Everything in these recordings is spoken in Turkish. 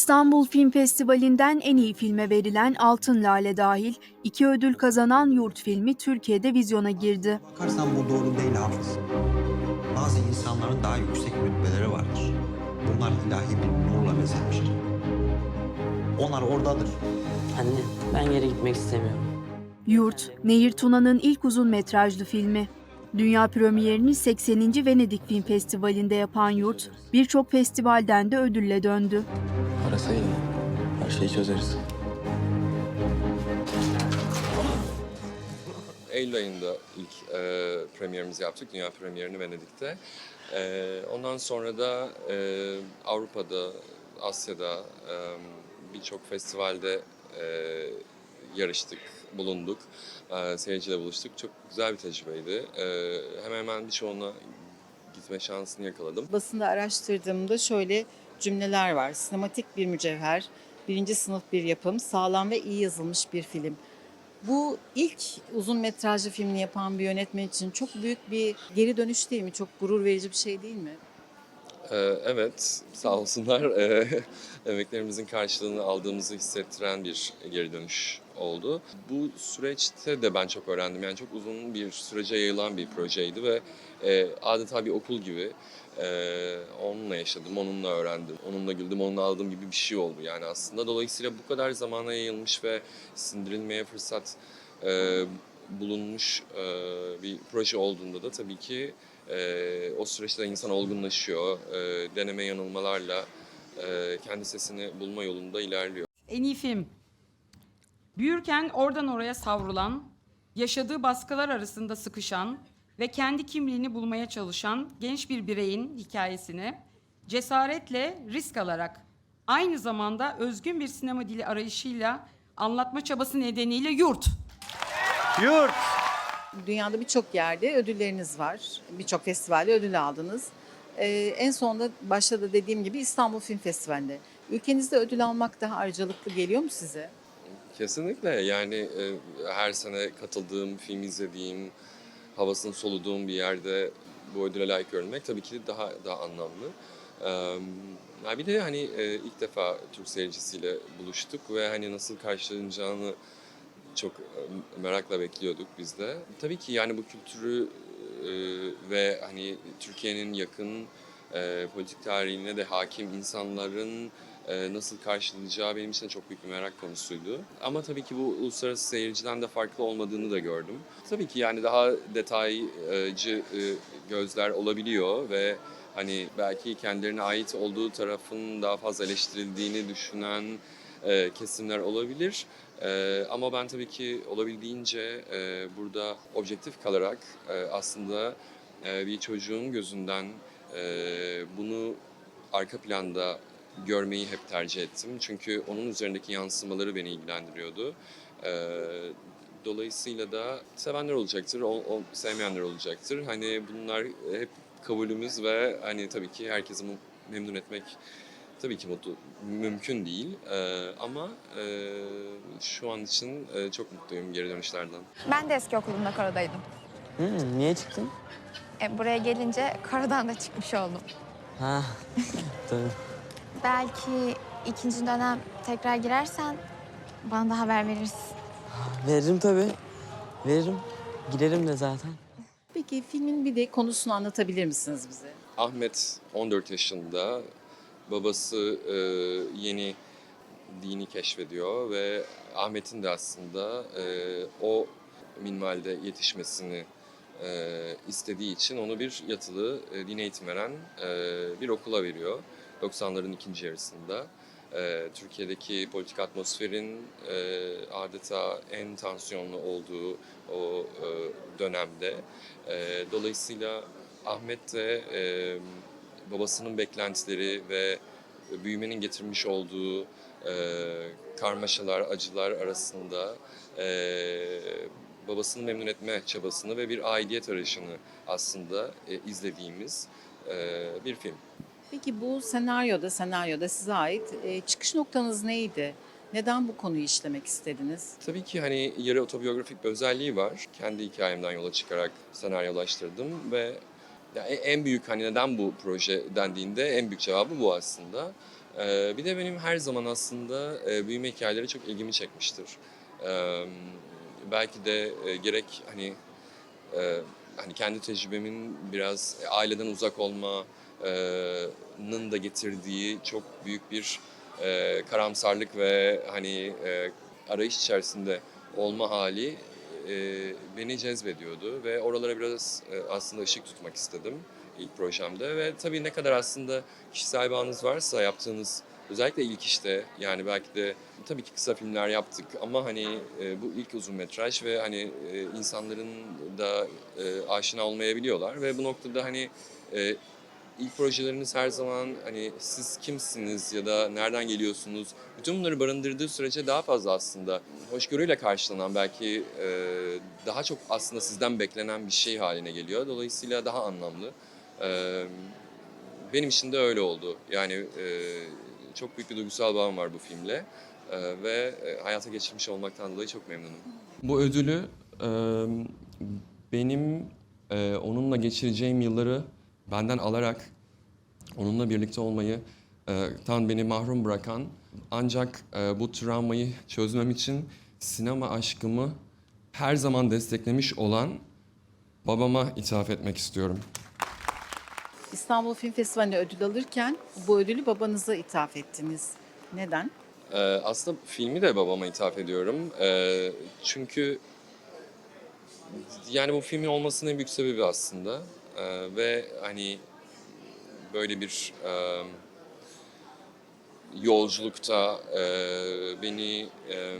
İstanbul Film Festivali'nden en iyi filme verilen Altın Lale dahil iki ödül kazanan Yurt filmi Türkiye'de vizyona girdi. Bakarsan bu doğru değil Hafız. Bazı insanların daha yüksek rütbeleri vardır. Bunlar ilahi bir nurla bezenmiştir. Onlar oradadır. Anne, ben yere gitmek istemiyorum. Yurt, Nehir Tuna'nın ilk uzun metrajlı filmi. Dünya premierini 80. Venedik Film Festivali'nde yapan Yurt, birçok festivalden de ödülle döndü. İyi. Her şeyi çözeriz. Eylül ayında ilk e, premierimizi yaptık, dünya premierini Venedik'te. E, ondan sonra da e, Avrupa'da, Asya'da e, birçok festivalde e, yarıştık, bulunduk. E, seyirciyle buluştuk. Çok güzel bir tecrübeydi. E, hemen hemen birçoğuna gitme şansını yakaladım. Basında araştırdığımda şöyle cümleler var. Sinematik bir mücevher, birinci sınıf bir yapım, sağlam ve iyi yazılmış bir film. Bu ilk uzun metrajlı filmini yapan bir yönetmen için çok büyük bir geri dönüş değil mi? Çok gurur verici bir şey değil mi? Ee, Evet, sağ olsunlar. Ee, Emeklerimizin karşılığını aldığımızı hissettiren bir geri dönüş oldu. Bu süreçte de ben çok öğrendim. Yani çok uzun bir sürece yayılan bir projeydi ve e, adeta bir okul gibi e, onunla yaşadım, onunla öğrendim, onunla güldüm, onunla aldığım gibi bir şey oldu yani aslında. Dolayısıyla bu kadar zamana yayılmış ve sindirilmeye fırsat e, bulunmuş e, bir proje olduğunda da tabii ki e, o süreçte insan olgunlaşıyor, e, deneme yanılmalarla e, kendi sesini bulma yolunda ilerliyor. En iyi film. Büyürken oradan oraya savrulan, yaşadığı baskılar arasında sıkışan ve kendi kimliğini bulmaya çalışan genç bir bireyin hikayesini cesaretle risk alarak aynı zamanda özgün bir sinema dili arayışıyla anlatma çabası nedeniyle yurt. Dünyada birçok yerde ödülleriniz var. Birçok festivalde ödül aldınız. Ee, en sonunda başta da dediğim gibi İstanbul Film Festivali'nde. Ülkenizde ödül almak daha ayrıcalıklı geliyor mu size? Kesinlikle yani e, her sene katıldığım, film izlediğim, havasını soluduğum bir yerde bu ödüle layık görünmek tabii ki daha daha anlamlı. Ee, bir de hani e, ilk defa Türk seyircisiyle buluştuk ve hani nasıl karşılanacağını çok merakla bekliyorduk biz de. Tabii ki yani bu kültürü e, ve hani Türkiye'nin yakın e, politik tarihine de hakim insanların nasıl karşılayacağı benim için çok büyük bir merak konusuydu. Ama tabii ki bu uluslararası seyirciden de farklı olmadığını da gördüm. Tabii ki yani daha detaycı e, gözler olabiliyor ve hani belki kendilerine ait olduğu tarafın daha fazla eleştirildiğini düşünen e, kesimler olabilir. E, ama ben tabii ki olabildiğince e, burada objektif kalarak e, aslında e, bir çocuğun gözünden e, bunu arka planda görmeyi hep tercih ettim. Çünkü onun üzerindeki yansımaları beni ilgilendiriyordu. E, dolayısıyla da sevenler olacaktır, o, o- sevmeyenler olacaktır. Hani bunlar hep kabulümüz ve hani tabii ki herkesi memnun etmek tabii ki mutlu mümkün değil. E, ama e, şu an için e, çok mutluyum geri dönüşlerden. Ben de eski okulumda korodaydım. Hı, niye çıktın? E, buraya gelince korodan da çıkmış oldum. Ha, tabii. Belki ikinci dönem tekrar girersen bana da haber verirsin. Veririm tabii. Veririm. Girerim de zaten. Peki filmin bir de konusunu anlatabilir misiniz bize? Ahmet 14 yaşında, babası e, yeni dini keşfediyor ve Ahmet'in de aslında e, o minvalde yetişmesini e, istediği için onu bir yatılı e, din eğitim veren e, bir okula veriyor 90'ların ikinci yarısında. E, Türkiye'deki politik atmosferin e, adeta en tansiyonlu olduğu o e, dönemde. E, dolayısıyla Ahmet de e, babasının beklentileri ve büyümenin getirmiş olduğu e, karmaşalar, acılar arasında e, babasını memnun etme çabasını ve bir aidiyet arayışını aslında e, izlediğimiz e, bir film. Peki bu senaryoda, senaryoda size ait e, çıkış noktanız neydi? Neden bu konuyu işlemek istediniz? Tabii ki hani yarı otobiyografik bir özelliği var. Kendi hikayemden yola çıkarak senaryolaştırdım ve ya e- en büyük hani neden bu proje dendiğinde en büyük cevabı bu aslında. Ee, bir de benim her zaman aslında e, büyüme hikayeleri çok ilgimi çekmiştir. Ee, belki de e, gerek hani e, hani kendi tecrübemin biraz aileden uzak olmanın da getirdiği çok büyük bir e, karamsarlık ve hani e, arayış içerisinde olma hali e, beni cezbediyordu ve oralara biraz e, aslında ışık tutmak istedim ilk projemde ve tabii ne kadar aslında kişisel bağınız varsa yaptığınız özellikle ilk işte yani belki de tabii ki kısa filmler yaptık ama hani e, bu ilk uzun metraj ve hani e, insanların da e, aşina olmayabiliyorlar ve bu noktada hani ilk projeleriniz her zaman hani siz kimsiniz ya da nereden geliyorsunuz bütün bunları barındırdığı sürece daha fazla aslında hoşgörüyle karşılanan belki e, daha çok aslında sizden beklenen bir şey haline geliyor. Dolayısıyla daha anlamlı. E, benim için de öyle oldu. Yani e, çok büyük bir duygusal bağım var bu filmle E, ve hayata geçirmiş olmaktan dolayı çok memnunum. Bu ödülü e, benim e, onunla geçireceğim yılları benden alarak onunla birlikte olmayı e, tan beni mahrum bırakan ancak e, bu travmayı çözmem için sinema aşkımı her zaman desteklemiş olan babama ithaf etmek istiyorum. İstanbul Film Festivali'nde ödül alırken bu ödülü babanıza ithaf ettiniz. Neden? Ee, aslında filmi de babama ithaf ediyorum. Ee, çünkü yani bu filmin olmasının en büyük sebebi aslında. Ee, ve hani böyle bir e, yolculukta e, beni e,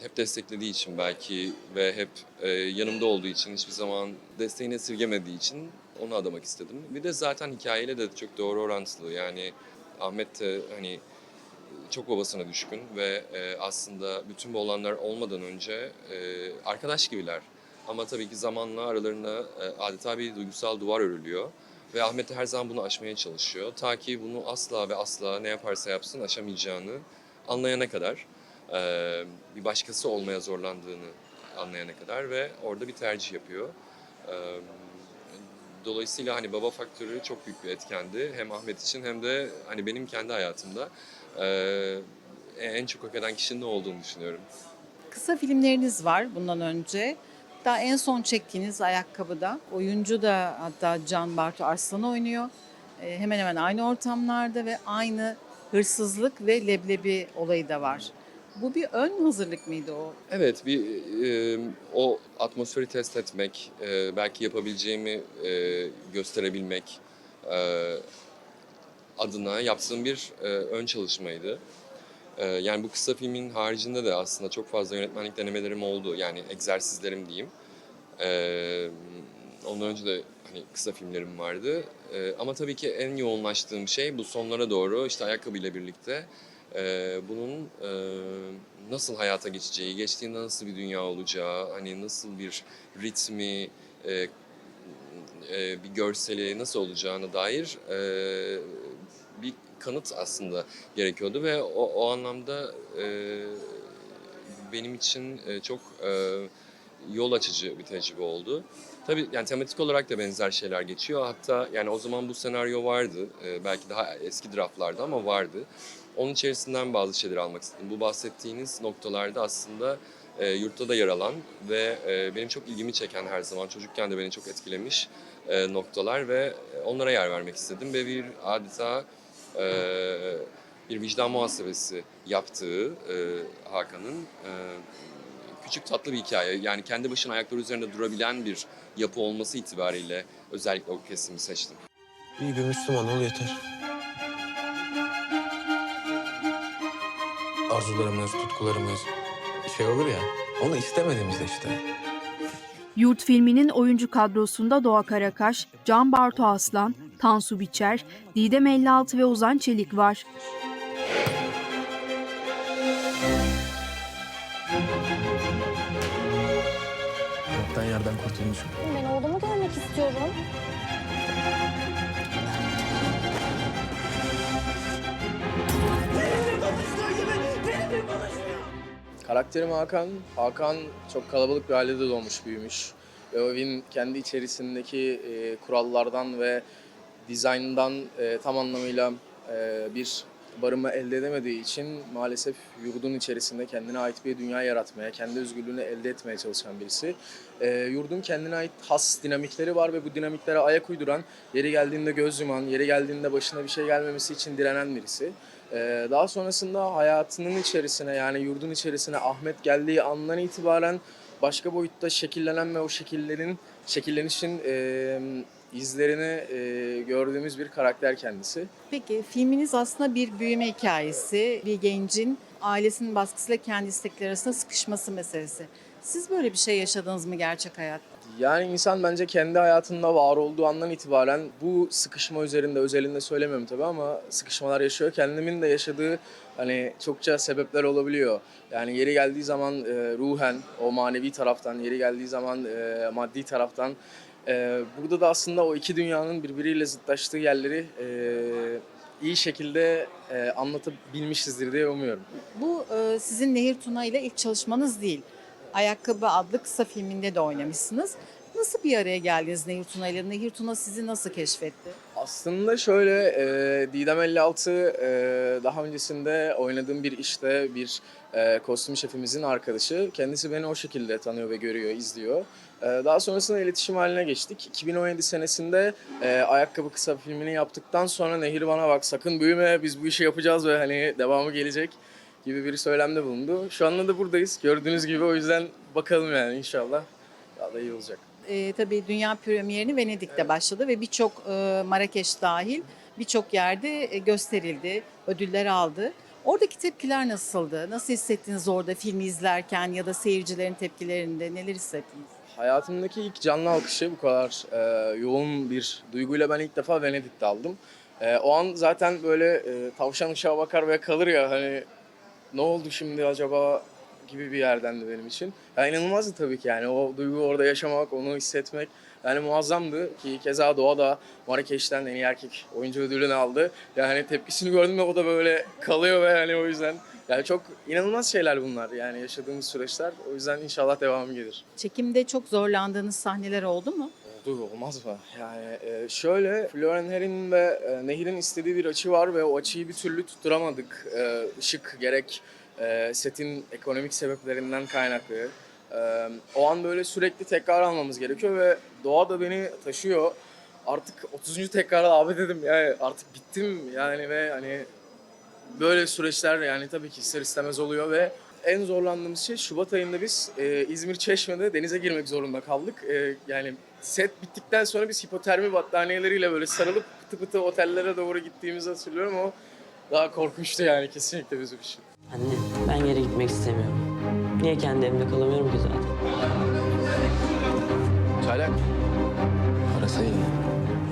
hep desteklediği için belki ve hep e, yanımda olduğu için hiçbir zaman desteğini esirgemediği için onu adamak istedim. Bir de zaten hikayeyle de çok doğru orantılı. Yani Ahmet de hani çok babasına düşkün ve e, aslında bütün bu olanlar olmadan önce e, arkadaş gibiler. Ama tabii ki zamanla aralarına e, adeta bir duygusal duvar örülüyor. Ve Ahmet de her zaman bunu aşmaya çalışıyor. Ta ki bunu asla ve asla ne yaparsa yapsın aşamayacağını anlayana kadar. e, bir başkası olmaya zorlandığını anlayana kadar ve orada bir tercih yapıyor. E, dolayısıyla hani baba faktörü çok büyük bir etkendi. Hem Ahmet için hem de hani benim kendi hayatımda. En çok hak eden kişinin ne olduğunu düşünüyorum. Kısa filmleriniz var bundan önce. Daha en son çektiğiniz Ayakkabı'da. Oyuncu da hatta Can Bartu Arslan oynuyor. Ee, hemen hemen aynı ortamlarda ve aynı hırsızlık ve leblebi olayı da var. Bu bir ön hazırlık mıydı o? Evet, bir e, o atmosferi test etmek, e, belki yapabileceğimi e, gösterebilmek e, adına yaptığım bir e, ön çalışmaydı. E, yani bu kısa filmin haricinde de aslında çok fazla yönetmenlik denemelerim oldu. Yani egzersizlerim diyeyim. E, ondan önce de hani kısa filmlerim vardı. E, ama tabii ki en yoğunlaştığım şey bu sonlara doğru işte ayakkabıyla birlikte e, bunun e, nasıl hayata geçeceği, geçtiğinde nasıl bir dünya olacağı, hani nasıl bir ritmi, e, e, bir görseli nasıl olacağına dair e, bir kanıt aslında gerekiyordu ve o, o anlamda e, benim için e, çok e, yol açıcı bir tecrübe oldu. Tabii yani tematik olarak da benzer şeyler geçiyor. Hatta yani o zaman bu senaryo vardı. E, belki daha eski draftlarda ama vardı. Onun içerisinden bazı şeyleri almak istedim. Bu bahsettiğiniz noktalarda aslında e, yurtta da yer alan ve e, benim çok ilgimi çeken her zaman çocukken de beni çok etkilemiş e, noktalar ve onlara yer vermek istedim ve bir adeta e, bir vicdan muhasebesi yaptığı e, Hakan'ın e, küçük tatlı bir hikaye. Yani kendi başına ayakları üzerinde durabilen bir yapı olması itibariyle özellikle o kesimi seçtim. İyi bir Müslüman ol yeter. Arzularımız, tutkularımız şey olur ya. Onu istemediğimizde işte. Yurt filminin oyuncu kadrosunda Doğa Karakaş, Can Bartu Aslan, Tansu Biçer, Didem 56 ve Ozan Çelik var. Yoktan yerden kurtulmuşum. Ben oğlumu görmek istiyorum. Karakterim Hakan. Hakan çok kalabalık bir ailede doğmuş, büyümüş. Ve o evin kendi içerisindeki e, kurallardan ve dizayndan e, tam anlamıyla e, bir barınma elde edemediği için maalesef yurdun içerisinde kendine ait bir dünya yaratmaya, kendi özgürlüğünü elde etmeye çalışan birisi. Ee, yurdun kendine ait has dinamikleri var ve bu dinamiklere ayak uyduran, yeri geldiğinde göz yuman, yeri geldiğinde başına bir şey gelmemesi için direnen birisi. Ee, daha sonrasında hayatının içerisine yani yurdun içerisine Ahmet geldiği andan itibaren başka boyutta şekillenen ve o şekillerin şekillenişin e, izlerini e, gördüğümüz bir karakter kendisi. Peki filminiz aslında bir büyüme hikayesi. Bir gencin ailesinin baskısıyla kendi istekleri arasında sıkışması meselesi. Siz böyle bir şey yaşadınız mı gerçek hayatta? Yani insan bence kendi hayatında var olduğu andan itibaren bu sıkışma üzerinde özelinde söylemiyorum tabii ama sıkışmalar yaşıyor. Kendimin de yaşadığı hani çokça sebepler olabiliyor. Yani yeri geldiği zaman e, ruhen o manevi taraftan, yeri geldiği zaman e, maddi taraftan e, burada da aslında o iki dünyanın birbiriyle zıtlaştığı yerleri e, iyi şekilde e, anlatabilmişizdir diye umuyorum. Bu e, sizin Nehir Tuna ile ilk çalışmanız değil. Ayakkabı adlı kısa filminde de oynamışsınız. Nasıl bir araya geldiniz Nehir Tuna ile? Nehir Tuna sizi nasıl keşfetti? Aslında şöyle e, Didem 56 e, daha öncesinde oynadığım bir işte bir e, kostüm şefimizin arkadaşı. Kendisi beni o şekilde tanıyor ve görüyor, izliyor. E, daha sonrasında iletişim haline geçtik. 2017 senesinde e, ayakkabı kısa filmini yaptıktan sonra Nehir bana bak sakın büyüme biz bu işi yapacağız ve hani devamı gelecek gibi bir söylemde bulundu. Şu anda da buradayız gördüğünüz gibi o yüzden bakalım yani inşallah daha da iyi olacak. E, tabii dünya premierini Venedik'te başladı ve birçok e, Marrakeş dahil birçok yerde e, gösterildi, ödüller aldı. Oradaki tepkiler nasıldı? Nasıl hissettiniz orada filmi izlerken ya da seyircilerin tepkilerinde neler hissettiniz? Hayatımdaki ilk canlı alkışı bu kadar e, yoğun bir duyguyla ben ilk defa Venedik'te aldım. E, o an zaten böyle e, tavşan ışığa bakar ve kalır ya hani ne oldu şimdi acaba gibi bir yerdendi benim için. Yani inanılmazdı tabii ki yani o duyguyu orada yaşamak, onu hissetmek yani muazzamdı ki keza Doğa da Marrakeş'ten en iyi erkek oyuncu ödülünü aldı. Yani tepkisini gördüm ve o da böyle kalıyor ve yani o yüzden yani çok inanılmaz şeyler bunlar yani yaşadığımız süreçler. O yüzden inşallah devamı gelir. Çekimde çok zorlandığınız sahneler oldu mu? Oldu olmaz mı? Yani e, şöyle Florian Herr'in ve e, Nehir'in istediği bir açı var ve o açıyı bir türlü tutturamadık. E, ışık gerek e, setin ekonomik sebeplerinden kaynaklı. E, o an böyle sürekli tekrar almamız gerekiyor ve doğa da beni taşıyor. Artık 30. tekrar abi dedim yani artık bittim yani ve hani böyle süreçler yani tabii ki ister istemez oluyor ve en zorlandığımız şey Şubat ayında biz e, İzmir Çeşme'de denize girmek zorunda kaldık. E, yani set bittikten sonra biz hipotermi battaniyeleriyle böyle sarılıp pıtı pıtı otellere doğru gittiğimizi hatırlıyorum. O daha korkunçtu yani kesinlikle bizim için. Anne ben yere gitmek istemiyorum. Niye kendi evimde kalamıyorum ki zaten? Çaylak. Arasaydın.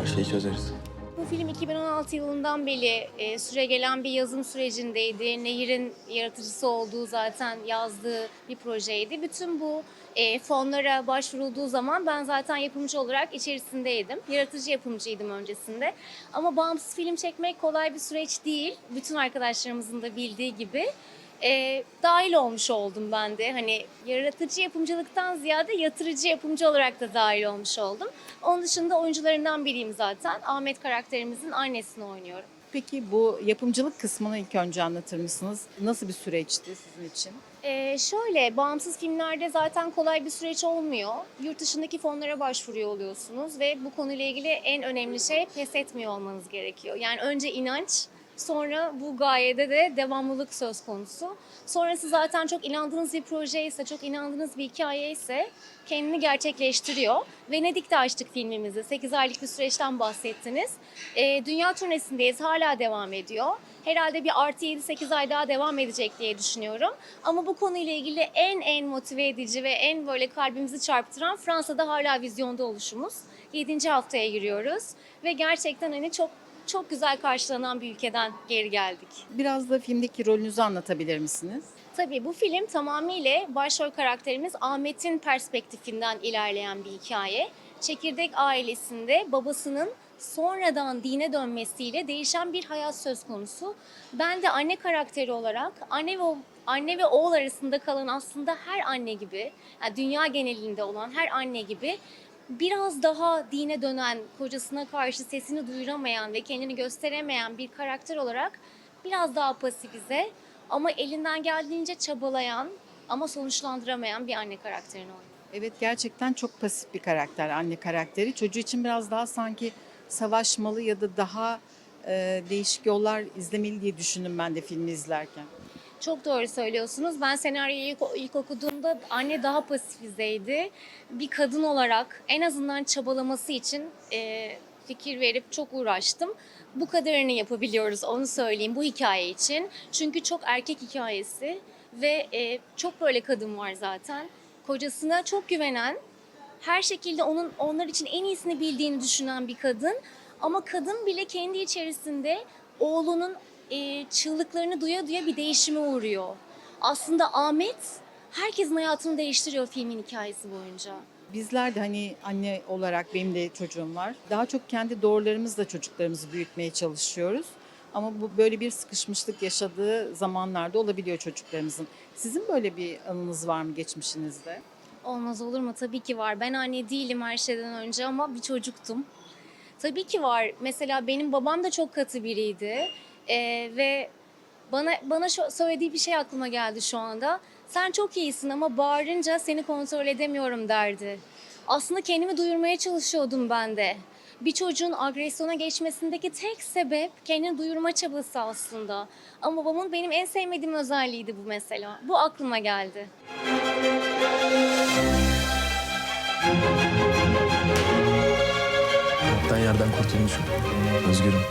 Her şeyi çözeriz. Bu film 2016 yılından beri e, süre gelen bir yazım sürecindeydi. Nehir'in yaratıcısı olduğu zaten yazdığı bir projeydi. Bütün bu e, fonlara başvurulduğu zaman ben zaten yapımcı olarak içerisindeydim. Yaratıcı yapımcıydım öncesinde. Ama bağımsız film çekmek kolay bir süreç değil. Bütün arkadaşlarımızın da bildiği gibi. E, dahil olmuş oldum ben de. Hani yaratıcı yapımcılıktan ziyade yatırıcı yapımcı olarak da dahil olmuş oldum. Onun dışında oyuncularından biriyim zaten. Ahmet karakterimizin annesini oynuyorum. Peki bu yapımcılık kısmını ilk önce anlatır mısınız? Nasıl bir süreçti sizin için? Ee, şöyle, bağımsız filmlerde zaten kolay bir süreç olmuyor. Yurt dışındaki fonlara başvuruyor oluyorsunuz ve bu konuyla ilgili en önemli şey pes etmiyor olmanız gerekiyor. Yani önce inanç, sonra bu gayede de devamlılık söz konusu. Sonrası zaten çok inandığınız bir proje ise, çok inandığınız bir hikaye ise kendini gerçekleştiriyor. Venedik'te açtık filmimizi. 8 aylık bir süreçten bahsettiniz. Ee, dünya turnesindeyiz, hala devam ediyor. Herhalde bir artı 7-8 ay daha devam edecek diye düşünüyorum. Ama bu konuyla ilgili en en motive edici ve en böyle kalbimizi çarptıran Fransa'da hala vizyonda oluşumuz. 7. haftaya giriyoruz ve gerçekten hani çok çok güzel karşılanan bir ülkeden geri geldik. Biraz da filmdeki rolünüzü anlatabilir misiniz? Tabii bu film tamamıyla başrol karakterimiz Ahmet'in perspektifinden ilerleyen bir hikaye. Çekirdek ailesinde babasının sonradan dine dönmesiyle değişen bir hayat söz konusu. Ben de anne karakteri olarak anne ve anne ve oğul arasında kalan aslında her anne gibi, yani dünya genelinde olan her anne gibi biraz daha dine dönen, kocasına karşı sesini duyuramayan ve kendini gösteremeyen bir karakter olarak biraz daha pasifize ama elinden geldiğince çabalayan ama sonuçlandıramayan bir anne karakterini oynuyor. Evet gerçekten çok pasif bir karakter anne karakteri. Çocuğu için biraz daha sanki savaşmalı ya da daha e, değişik yollar izlemeli diye düşündüm ben de filmi izlerken. Çok doğru söylüyorsunuz. Ben senaryoyu ilk, ilk okuduğumda anne daha pasifizeydi. Bir kadın olarak en azından çabalaması için e, fikir verip çok uğraştım. Bu kadarını yapabiliyoruz onu söyleyeyim bu hikaye için. Çünkü çok erkek hikayesi ve e, çok böyle kadın var zaten. Kocasına çok güvenen, her şekilde onun onlar için en iyisini bildiğini düşünen bir kadın. Ama kadın bile kendi içerisinde oğlunun e, çığlıklarını duya duya bir değişime uğruyor. Aslında Ahmet herkesin hayatını değiştiriyor filmin hikayesi boyunca. Bizler de hani anne olarak benim de çocuğum var. Daha çok kendi doğrularımızla çocuklarımızı büyütmeye çalışıyoruz. Ama bu böyle bir sıkışmışlık yaşadığı zamanlarda olabiliyor çocuklarımızın. Sizin böyle bir anınız var mı geçmişinizde? Olmaz olur mu? Tabii ki var. Ben anne değilim her şeyden önce ama bir çocuktum. Tabii ki var. Mesela benim babam da çok katı biriydi. Ee, ve bana bana şu, söylediği bir şey aklıma geldi şu anda. Sen çok iyisin ama bağırınca seni kontrol edemiyorum derdi. Aslında kendimi duyurmaya çalışıyordum ben de. Bir çocuğun agresyona geçmesindeki tek sebep kendini duyurma çabası aslında. Ama babamın benim en sevmediğim özelliğiydi bu mesela. Bu aklıma geldi. Ben yerden kurtulmuşum. Özgürüm.